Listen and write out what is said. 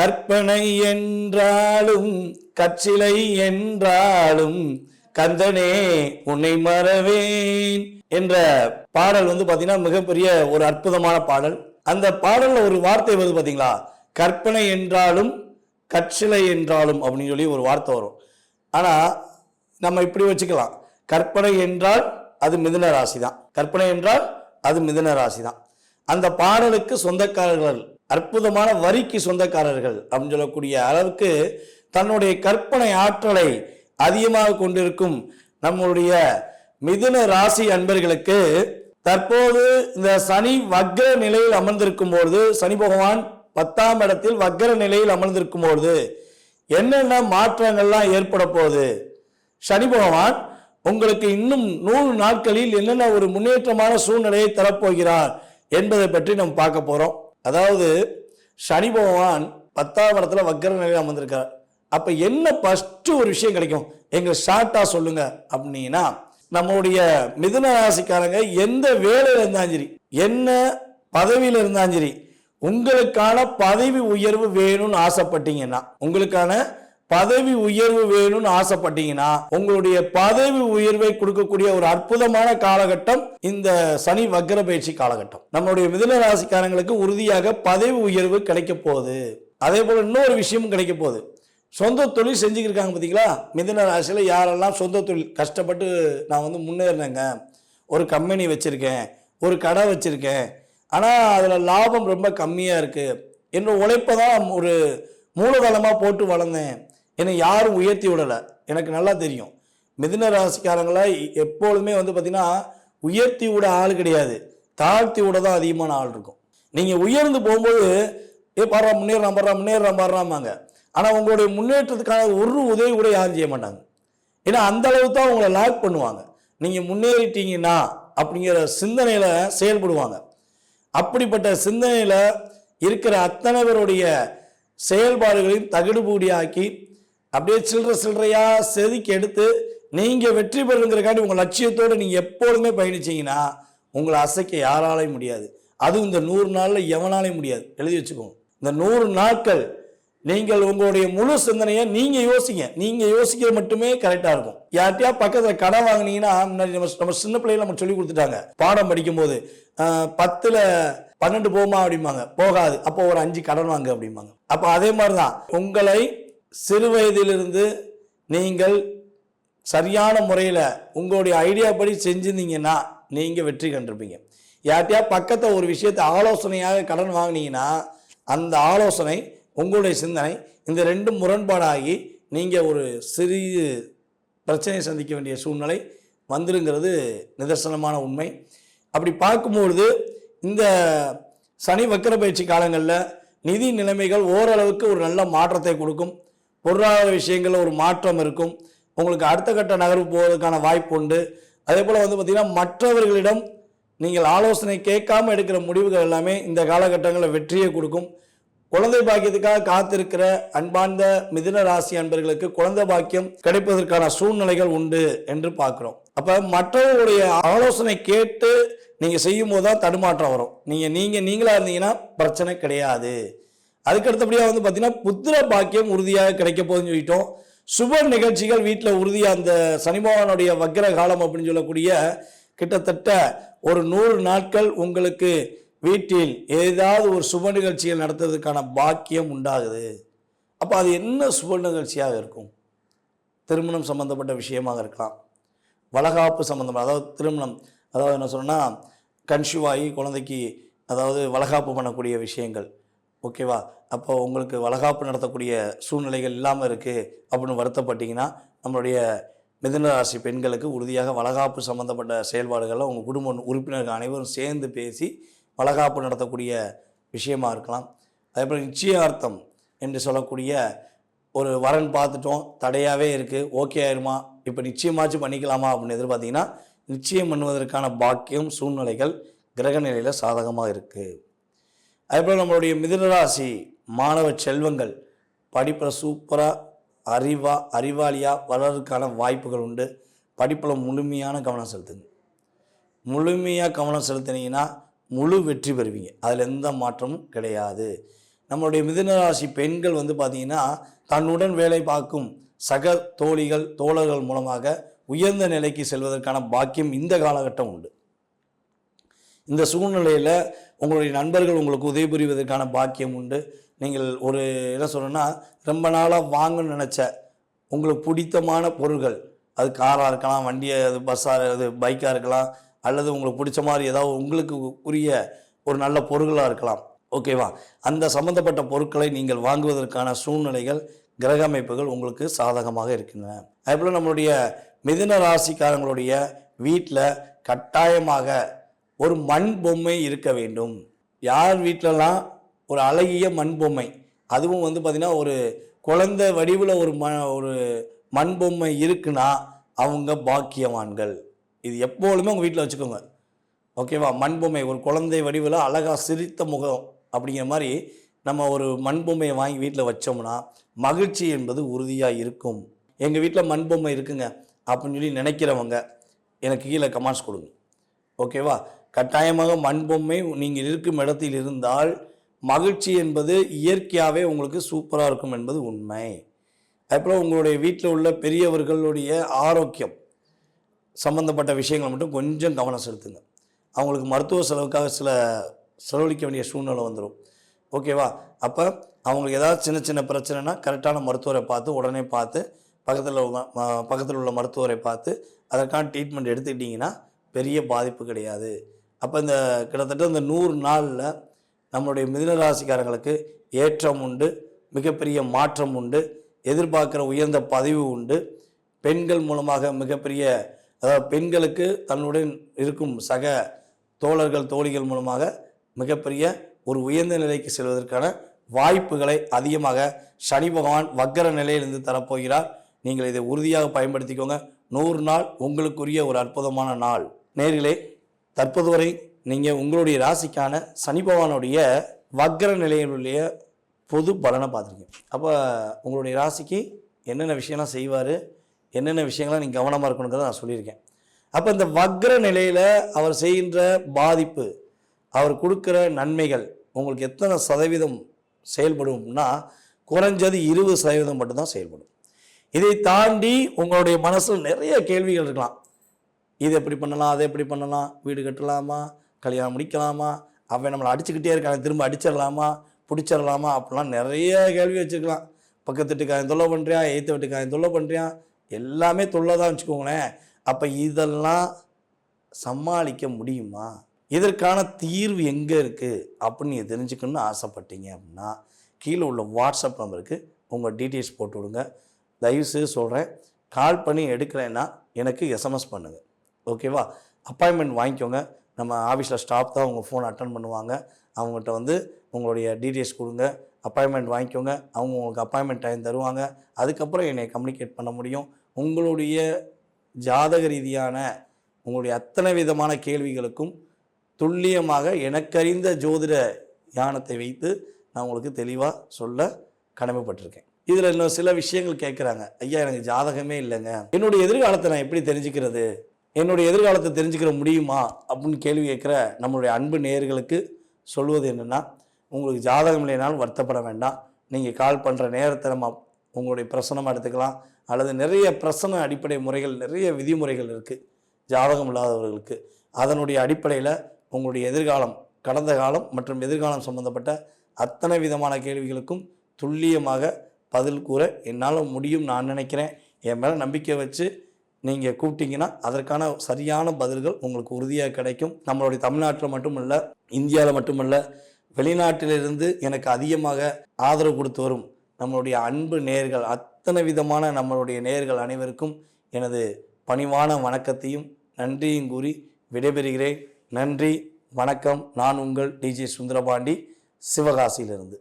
கற்பனை என்றாலும் கச்சிலை என்றாலும் கந்தனே உன்னை மறவேன் என்ற பாடல் வந்து பாத்தீங்கன்னா மிகப்பெரிய ஒரு அற்புதமான பாடல். அந்த பாடல்ல ஒரு வார்த்தை வருது பாத்தீங்களா? கற்பனை என்றாலும் கற்சிலை என்றாலும் அப்படின்னு சொல்லி ஒரு வார்த்தை வரும். ஆனா நம்ம இப்படி வச்சுக்கலாம். கற்பனை என்றால் அது மிதுன ராசி தான் கற்பனை என்றால் அது மிதுன ராசி தான் அந்த பாடலுக்கு சொந்தக்காரர்கள் அற்புதமான வரிக்கு சொந்தக்காரர்கள் அப்படின்னு சொல்லக்கூடிய அளவுக்கு தன்னுடைய கற்பனை ஆற்றலை அதிகமாக கொண்டிருக்கும் நம்முடைய மிதுன ராசி அன்பர்களுக்கு தற்போது இந்த சனி வக்ர நிலையில் அமர்ந்திருக்கும் பொழுது சனி பகவான் பத்தாம் இடத்தில் வக்ர நிலையில் அமர்ந்திருக்கும் பொழுது என்னென்ன மாற்றங்கள்லாம் ஏற்பட போகுது? சனி பகவான் உங்களுக்கு இன்னும் நூறு நாட்களில் என்னென்ன ஒரு முன்னேற்றமான சூழ்நிலையை தரப்போகிறார் என்பதை பற்றி நம்ம பார்க்க போகிறோம் அதாவது சனி பகவான் பத்தாம் இடத்துல வக்கர நிலையில் அமர்ந்திருக்கார். அப்போ என்ன ஃபஸ்ட்டு ஒரு விஷயம் கிடைக்கும்? எங்கள் ஷார்ட்டாக சொல்லுங்க அப்படின்னா நம்மளுடைய மிதுன ராசிக்காரங்க எந்த வேலையில் இருந்தாலும் சரி என்ன பதவியில் இருந்தாலும் சரி உங்களுக்கான பதவி உயர்வு வேணும்னு ஆசைப்பட்டீங்கன்னா உங்களுக்கான பதவி உயர்வு வேணும்னு ஆசைப்பட்டீங்கன்னா உங்களுடைய பதவி உயர்வை கொடுக்கக்கூடிய ஒரு அற்புதமான காலகட்டம் இந்த சனி வக்ர பயிற்சி காலகட்டம். நம்மளுடைய மிதுன ராசிக்காரங்களுக்கு உறுதியாக பதவி உயர்வு கிடைக்க போகுது. அதே போல இன்னொரு விஷயமும் கிடைக்க போகுது. சொந்த தொழில் செஞ்சுக்கிட்டு இருக்காங்க பார்த்தீங்களா மிதன ராசியில் யாரெல்லாம் சொந்த தொழில் கஷ்டப்பட்டு நான் வந்து முன்னேறினேங்க. ஒரு கம்பெனி வச்சுருக்கேன் ஒரு கடை வச்சுருக்கேன். ஆனால் அதில் லாபம் ரொம்ப கம்மியாக இருக்குது என்னோட உழைப்பை தான் ஒரு மூலதனமாக போட்டு வளர்ந்தேன். என்னை யாரும் உயர்த்தி விடலை. எனக்கு நல்லா தெரியும். மிதுன ராசிக்காரங்களை எப்பொழுதுமே வந்து பார்த்திங்கன்னா உயர்த்தி விட ஆள் கிடையாது. தாழ்த்தி விட தான் அதிகமான ஆள் இருக்கும். நீங்கள் உயர்ந்து போகும்போது ஏ பாடுறா முன்னேறான் பாடுறா முன்னேறான் பாடுறாமாங்க ஆனால் உங்களுடைய முன்னேற்றத்துக்கான ஒரு உதவி கூட யாரும் செய்ய மாட்டாங்க. ஏன்னா அந்த அளவுக்கு தான் உங்களை லாக் பண்ணுவாங்க. நீங்கள் முன்னேறிட்டீங்கன்னா அப்படிங்கிற சிந்தனையில் செயல்படுவாங்க. அப்படிப்பட்ட சிந்தனையில் இருக்கிற அத்தனை பேருடைய செயல்பாடுகளையும் தகுடுபூடியாக்கி அப்படியே சில்லற சில்லறையாக செதுக்கி எடுத்து நீங்கள் வெற்றி பெறுங்கிறக்காண்டி உங்கள் லட்சியத்தோடு நீங்கள் எப்பொழுதுமே பயணிச்சிங்கன்னா உங்களை அசைக்க யாராலையும் முடியாது. அதுவும் இந்த நூறு நாளில் எவனாலையும் முடியாது. எழுதி வச்சுக்கோங்க. இந்த நூறு நாட்கள் நீங்கள் உங்களுடைய முழு சிந்தனையை நீங்கள் யோசிங்க. நீங்கள் யோசிக்கிறது மட்டுமே கரெக்டாக இருக்கும். யார்கிட்டயா பக்கத்தில் கடன் வாங்குனீங்கன்னா முன்னாடி நம்ம நம்ம சின்ன பிள்ளைகள் நம்ம சொல்லி கொடுத்துட்டாங்க. பாடம் படிக்கும்போது பத்தில் பன்னெண்டு போமா அப்படிம்பாங்க. போகாது. அப்போ ஒரு அஞ்சு கடன் வாங்க அப்படிம்பாங்க. அப்போ அதே மாதிரி தான் உங்களை சிறு வயதிலிருந்து நீங்கள் சரியான முறையில் உங்களுடைய ஐடியா படி செஞ்சுருந்தீங்கன்னா நீங்கள் வெற்றி கண்டிருப்பீங்க. யார்கிட்டயா பக்கத்தை ஒரு விஷயத்தை ஆலோசனையாக கடன் வாங்குனீங்கன்னா அந்த ஆலோசனை உங்களுடைய சிந்தனை இந்த ரெண்டும் முரண்பாடாகி நீங்கள் ஒரு சிறிய பிரச்சனையை சந்திக்க வேண்டிய சூழ்நிலை வந்துருங்கிறது நிதர்சனமான உண்மை. அப்படி பார்க்கும்பொழுது இந்த சனி வக்கர பயிற்சி காலங்களில் நிதி நிலைமைகள் ஓரளவுக்கு ஒரு நல்ல மாற்றத்தை கொடுக்கும். பொருளாதார விஷயங்களில் ஒரு மாற்றம் இருக்கும். உங்களுக்கு அடுத்த கட்ட நகர்வு போவதற்கான வாய்ப்பு உண்டு. அதே போல் வந்து பார்த்திங்கன்னா மற்றவர்களிடம் நீங்கள் ஆலோசனை கேட்காம எடுக்கிற முடிவுகள் எல்லாமே இந்த காலகட்டங்களில் வெற்றியை கொடுக்கும். குழந்தை பாக்கியத்துக்காக காத்திருக்கிற அன்பார்ந்த மிதுன ராசி அன்பர்களுக்கு குழந்தை பாக்கியம் கிடைப்பதற்கான சூழ்நிலைகள் உண்டு என்று பார்க்குறோம். அப்போ மற்றவர்களுடைய ஆலோசனை கேட்டு நீங்கள் செய்யும் போது தான் தடுமாற்றம் வரும். நீங்கள் நீங்கள் நீங்களாக இருந்தீங்கன்னா பிரச்சனை கிடையாது. அதுக்கு அடுத்தபடியாக வந்து பார்த்தீங்கன்னா புத்திர பாக்கியம் உறுதியாக கிடைக்க போகுதுன்னு சொல்லிட்டோம். சுப நிகழ்ச்சிகள் வீட்டில் உறுதியாக அந்த சனி பகவானுடைய வக்ர காலம் அப்படின்னு சொல்லக்கூடிய கிட்டத்தட்ட ஒரு நூறு நாட்கள் உங்களுக்கு வீட்டில் ஏதாவது ஒரு சுப நிகழ்ச்சிகள் நடத்துறதுக்கான பாக்கியம் உண்டாகுது. அப்போ அது என்ன சுப நிகழ்ச்சியாக இருக்கும்? திருமணம் சம்பந்தப்பட்ட விஷயமாக இருக்கலாம். வளகாப்பு சம்மந்தமாக அதாவது திருமணம் அதாவது என்ன சொன்னால் கன்சியூவ் ஆகி குழந்தைக்கு அதாவது வளகாப்பு பண்ணக்கூடிய விஷயங்கள். ஓகேவா? அப்போ உங்களுக்கு வளகாப்பு நடத்தக்கூடிய சூழ்நிலைகள் இல்லாமல் இருக்குது அப்படின்னு வருத்தப்பட்டீங்கன்னா நம்மளுடைய மிதுன ராசி பெண்களுக்கு உறுதியாக வளகாப்பு சம்மந்தப்பட்ட செயல்பாடுகளில் உங்கள் குடும்ப உறுப்பினர்கள் அனைவரும் சேர்ந்து பேசி வளகாப்பு நடத்தக்கூடிய விஷயமா இருக்கலாம். அதேபோல் நிச்சயார்த்தம் என்று சொல்லக்கூடிய ஒரு வரன் பார்த்துட்டோம் தடையாகவே இருக்குது ஓகே ஆயிருமா? இப்போ நிச்சயமாச்சும் பண்ணிக்கலாமா அப்படின்னு எதிர்பார்த்தீங்கன்னா நிச்சயம் பண்ணுவதற்கான பாக்கியம் சூழ்நிலைகள் கிரக நிலையில் சாதகமாக இருக்குது அதேபோல் நம்மளுடைய மிதுனராசி மாணவ செல்வங்கள் படிப்பில் சூப்பராக அறிவா அறிவாளியாக வளர்றதுக்கான வாய்ப்புகள் உண்டு. படிப்பில் முழுமையான கவனம் செலுத்துங்க. முழுமையாக கவனம் செலுத்தினீங்கன்னா முழு வெற்றி பெறுவீங்க. அதில் எந்த மாற்றமும் கிடையாது. நம்மளுடைய மிதுனராசி பெண்கள் வந்து பார்த்தீங்கன்னா தன்னுடன் வேலை பார்க்கும் சக தோழிகள் தோழர்கள் மூலமாக உயர்ந்த நிலைக்கு செல்வதற்கான பாக்கியம் இந்த காலகட்டம் உண்டு. இந்த சூழ்நிலையில் உங்களுடைய நண்பர்கள் உங்களுக்கு உதவி புரிவதற்கான பாக்கியம் உண்டு. நீங்கள் ஒரு என்ன சொல்கிறேன்னா ரொம்ப நாளாக வாங்கணும்னு நினச்ச உங்களுக்கு பிடித்தமான பொருள்கள் அது காராக இருக்கலாம் வண்டியாக அது பஸ்ஸாக அது பைக்காக இருக்கலாம் அல்லது உங்களுக்கு பிடிச்ச மாதிரி ஏதாவது உங்களுக்கு உரிய ஒரு நல்ல பொருள்களாக இருக்கலாம். ஓகேவா அந்த சம்மந்தப்பட்ட பொருட்களை நீங்கள் வாங்குவதற்கான சூழ்நிலைகள் கிரக அமைப்புகள் உங்களுக்கு சாதகமாக இருக்கின்றன. அதே போல் நம்மளுடைய மிதுன ராசிக்காரங்களுடைய வீட்டில் கட்டாயமாக ஒரு மண் பொம்மை இருக்க வேண்டும். யார் வீட்டிலலாம் ஒரு அழகிய மண் பொம்மை அதுவும் வந்து பார்த்திங்கன்னா ஒரு குழந்தை வடிவில் ஒரு ம ஒரு மண் பொம்மை இருக்குன்னா அவங்க பாக்கியவான்கள். இது எப்பொழுதுமே உங்கள் வீட்டில் வச்சுக்கோங்க. ஓகேவா? மண் பொம்மை ஒரு குழந்தை வடிவில் அழகாக சிரித்த முகம் அப்படிங்கிற மாதிரி நம்ம ஒரு மண் பொம்மையை வாங்கி வீட்டில் வச்சோம்னா மகிழ்ச்சி என்பது உறுதியாக இருக்கும். எங்கள் வீட்டில் மண் பொம்மை இருக்குங்க அப்படின்னு சொல்லி நினைக்கிறவங்க எனக்கு கீழே கமெண்ட்ஸ் கொடுங்க. ஓகேவா? கட்டாயமாக மண் பொம்மை நீங்கள் இருக்கும் இடத்தில் இருந்தால் மகிழ்ச்சி என்பது இயற்கையாகவே உங்களுக்கு சூப்பராக இருக்கும் என்பது உண்மை. அதுபோல் உங்களுடைய வீட்டில் உள்ள பெரியவர்களுடைய ஆரோக்கியம் சம்பந்தப்பட்ட விஷயங்களை மட்டும் கொஞ்சம் கவனம் செலுத்துங்க. அவங்களுக்கு மருத்துவ செலவுக்காக சில செலவழிக்க வேண்டிய சூழ்நிலை வந்துடும் ஓகேவா? அப்போ அவங்களுக்கு ஏதாவது சின்ன சின்ன பிரச்சனைனா கரெக்டான மருத்துவரை பார்த்து உடனே பார்த்து பக்கத்தில் பக்கத்தில் உள்ள மருத்துவரை பார்த்து அதற்கான ட்ரீட்மெண்ட் எடுத்துக்கிட்டிங்கன்னா பெரிய பாதிப்பு கிடையாது. அப்போ இந்த கிட்டத்தட்ட இந்த நூறு நாளில் நம்மளுடைய மிதுனராசிக்காரங்களுக்கு ஏற்றம் உண்டு மிகப்பெரிய மாற்றம் உண்டு எதிர்பார்க்குற உயர்ந்த பதவி உண்டு. பெண்கள் மூலமாக மிகப்பெரிய அதாவது பெண்களுக்கு தன்னுடன் இருக்கும் சக தோழர்கள் தோழிகள் மூலமாக மிகப்பெரிய ஒரு உயர்ந்த நிலைக்கு செல்வதற்கான வாய்ப்புகளை அதிகமாக சனி பகவான் வக்கர நிலையிலிருந்து தரப்போகிறார். நீங்கள் இதை உறுதியாக பயன்படுத்திக்கோங்க. நூறு நாள் உங்களுக்குரிய ஒரு அற்புதமான நாள். நேரிலே தற்போது வரை நீங்கள் உங்களுடைய ராசிக்கான சனி பகவானுடைய வக்ர நிலையினுடைய பொது பலனை பார்த்துருக்கீங்க. அப்போ உங்களுடைய ராசிக்கு என்னென்ன விஷயம்லாம் செய்வார் என்னென்ன விஷயங்கள்லாம் நீங்கள் கவனமாக இருக்கணுங்கிறத நான் சொல்லியிருக்கேன். அப்போ இந்த வக்ர நிலையில் அவர் செய்கின்ற பாதிப்பு அவர் கொடுக்குற நன்மைகள் உங்களுக்கு எத்தனை சதவீதம் செயல்படும்னா குறைஞ்சது இருபது சதவீதம் மட்டும்தான் செயல்படும். இதை தாண்டி உங்களுடைய மனசில் நிறைய கேள்விகள் இருக்கலாம். இது எப்படி பண்ணலாம் அதை எப்படி பண்ணலாம் வீடு கட்டலாமா கல்யாணம் முடிக்கலாமா அவன் நம்மளை அடிச்சுக்கிட்டே இருக்காங்க திரும்ப அடிச்சிடலாமா பிடிச்சிடலாமா அப்படிலாம் நிறைய கேள்வி வச்சுக்கலாம் பக்கத்து வீட்டுக்காரன் தொல்லை பண்ணுறியா எய்த்த வீட்டுக்காரன் தொல்லை பண்ணுறியா எல்லாமே தொல்லை தான் வச்சுக்கோங்களேன். அப்போ இதெல்லாம் சமாளிக்க முடியுமா? இதற்கான தீர்வு எங்கே இருக்குது அப்படின்னு நீங்கள் தெரிஞ்சுக்கணும்னு ஆசைப்பட்டீங்க அப்படின்னா கீழே உள்ள வாட்ஸ்அப் நம்பருக்கு உங்கள் டீட்டெயில்ஸ் போட்டு விடுங்க. தயவுசெய்து சொல்கிறேன் கால் பண்ணி எடுக்கலைன்னா எனக்கு எஸ்எம்எஸ் பண்ணுங்கள் ஓகேவா? அப்பாயின்மெண்ட் வாங்கிக்கோங்க. நம்ம ஆஃபீஸில் ஸ்டாஃப் தான் உங்கள் ஃபோன் அட்டன் பண்ணுவாங்க. அவங்ககிட்ட வந்து உங்களுடைய டீட்டெயில்ஸ் கொடுங்க. அப்பாயின்மெண்ட் வாங்கிக்கோங்க. அவங்க உங்களுக்கு அப்பாயின்மெண்ட் டைம் தருவாங்க. அதுக்கப்புறம் என்னை கம்யூனிகேட் பண்ண முடியும். உங்களுடைய ஜாதக ரீதியான உங்களுடைய அத்தனை விதமான கேள்விகளுக்கும் துல்லியமாக எனக்கறிந்த ஜோதிட ஞானத்தை வைத்து நான் உங்களுக்கு தெளிவாக சொல்ல கடமைப்பட்டிருக்கேன். இதில் இன்னும் சில விஷயங்கள் கேட்குறாங்க ஐயா எனக்கு ஜாதகமே இல்லைங்க. என்னுடைய எதிர்காலத்தை நான் எப்படி தெரிஞ்சுக்கிறது? என்னுடைய எதிர்காலத்தை தெரிஞ்சுக்கிற முடியுமா அப்படின்னு கேள்வி கேட்குற நம்மளுடைய அன்பு நேர்களுக்கு சொல்வது என்னென்னா உங்களுக்கு ஜாதகம் இல்லைனாலும் வருத்தப்பட வேண்டாம். நீங்கள் கால் பண்ணுற நேரத்தை நம்ம உங்களுடைய பிரசனமாக எடுத்துக்கலாம். அல்லது நிறைய பிரசன அடிப்படை முறைகள் நிறைய விதிமுறைகள் இருக்குது ஜாதகம் இல்லாதவர்களுக்கு. அதனுடைய அடிப்படையில் உங்களுடைய எதிர்காலம் கடந்த காலம் மற்றும் எதிர்காலம் சம்பந்தப்பட்ட அத்தனை விதமான கேள்விகளுக்கும் துல்லியமாக பதில் கூற என்னால் முடியும் நான் நினைக்கிறேன். என் மேலே நம்பிக்கை வச்சு நீங்கள் கூப்பிட்டீங்கன்னா அதற்கான சரியான பதில்கள் உங்களுக்கு உறுதியாக கிடைக்கும். நம்மளுடைய தமிழ்நாட்டில் மட்டுமல்ல இந்தியாவில் மட்டுமல்ல வெளிநாட்டிலிருந்து எனக்கு அதிகமாக ஆதரவு கொடுத்து வரும் நம்மளுடைய அன்பு நேர்கள் அத்தனை விதமான நம்மளுடைய நேர்கள் அனைவருக்கும் எனது பணிவான வணக்கத்தையும் நன்றியும் கூறி விடைபெறுகிறேன். நன்றி வணக்கம். நான் உங்கள் டிஜே சுந்தரபாண்டி சிவகாசியிலிருந்து.